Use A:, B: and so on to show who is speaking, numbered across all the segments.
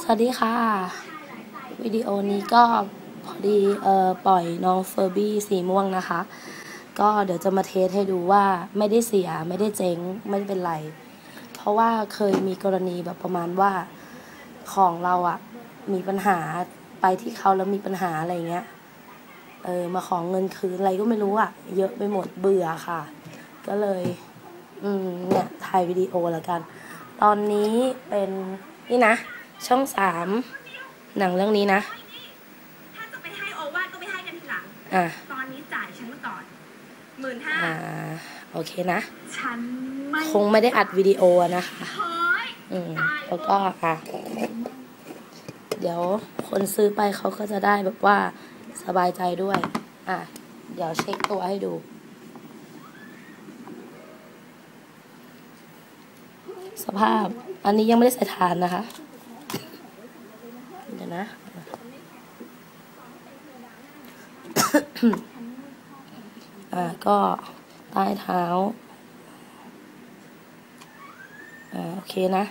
A: สวัสดีค่ะ วิดีโอนี้ก็พอดีเอ่อปล่อยน้องเฟอร์บี้สีม่วงนะคะ ก็เดี๋ยวจะมาเทสให้ดูว่าไม่ได้เสียไม่ได้เจ๊งไม่ได้เป็นไร เพราะว่าเคยมีกรณีแบบประมาณว่าของเราอะมีปัญหาไปที่เขาแล้วมีปัญหาอะไรเงี้ยเออมาของเงินคืนอะไรก็ไม่รู้อะเยอะไปหมดเบื่อค่ะ ก็เลย อืมเนี่ยถ่ายวิดีโอแล้วกัน ตอนนี้เป็นนี่นะ ช่องสามหนังเรื่องนี้นะ
B: ถ้าจะไปให้โอวาทก็ไปให้กันทีหลัง
A: อะ
B: ตอนนี้จ่ายฉันมาก่อนหมื่นห้า
A: อ่า โอเคนะ
B: ฉันไม่
A: คงไม่ได้อัดวิดีโออะนะคะ
B: เฮ้ย
A: อืม แล้วก็อะ เดี๋ยวคนซื้อไปเขาก็จะได้แบบว่าสบายใจด้วย อะ เดี๋ยวเช็คตัวให้ดู สภาพ อันนี้ยังไม่ได้ใส่ฐานนะคะเดี๋ยว นะ อ่า ก็ใต้เท้า อ่า โอเคนะ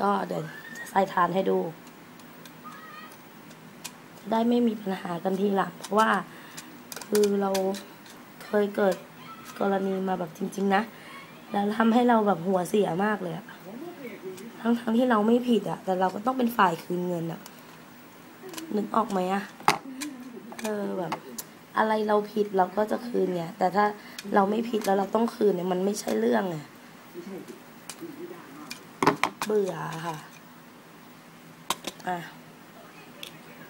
A: ก็เดี๋ยวจะใส่ฐานให้ดูได้ไม่มีปัญหากันทีหลัง เพราะว่า คือเราเคยเกิดกรณีมาแบบจริง ๆ นะ แล้วทำให้เราแบบหัวเสียมากเลยอะทั้งทั้งที่เราไม่ผิดอะแต่เราก็ต้องเป็นฝ่ายคืนเงินอะ นึกออกไหมอะเออแบบ อะไรเราผิดเราก็จะคืนไงแต่ถ้าเราไม่ผิดแล้วเราต้องคืนเนี่ยมันไม่ใช่เรื่องไงเบื่อค่ะ อะ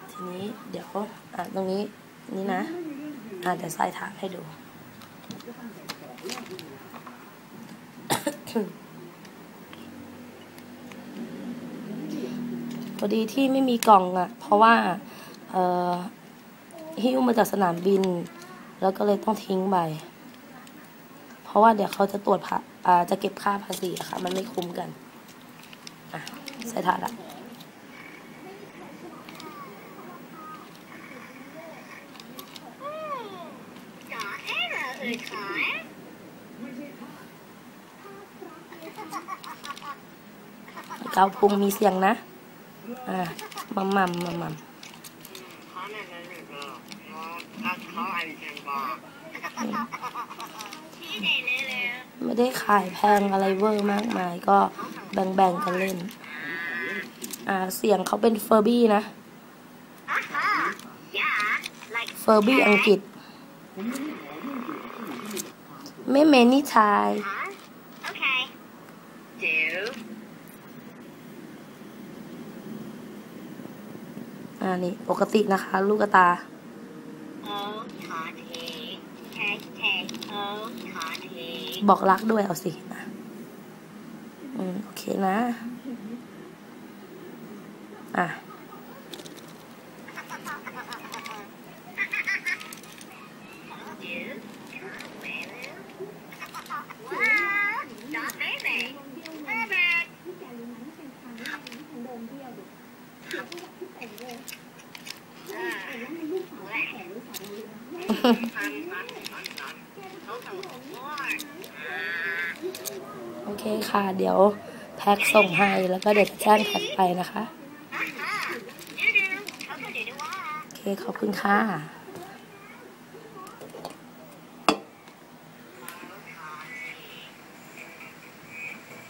A: ทีนี้เดี๋ยวอะตรงนี้นี่นะ อะเดี๋ยวใส่ถามให้ดู พอดีที่ไม่มีกล่องอะ เพราะว่าเอ่อหิ้วมาจากสนามบิน แล้วก็เลยต้องทิ้งไป เพราะว่าเดี๋ยวเขาจะตรวจภาอ่าจะเก็บค่าภาษีค่ะ มันไม่คุ้มกัน อะ ใส่ถาดละเกาพุงมีเสียงนะ อ่ามัมมัมมัมมัม
C: khó này là được rồi nó ta khó anh xem bò Thế này nè nè
A: ไม่ได้ขายแพงอะไรเวอร์มากมาย ก็แบ่งๆกันเล่น อ่าเสียงเขาเป็นเฟอร์บี้นะ
C: Aha Yeah Like
A: เฟอร์บี้อังกฤษ ไม่เมนี่ชาย
C: Huh? Okay Do
A: อ่านี่ปกตินะคะ ลูกตาบอกรักด้วยเอาสินะอืม โอเคนะ อะ โอเคค่ะ เดี๋ยวแพ็คส่งให้แล้วก็เดี๋ยวจะแจ้งแพ็คไปนะคะ โอเค ขอบคุณค่ะ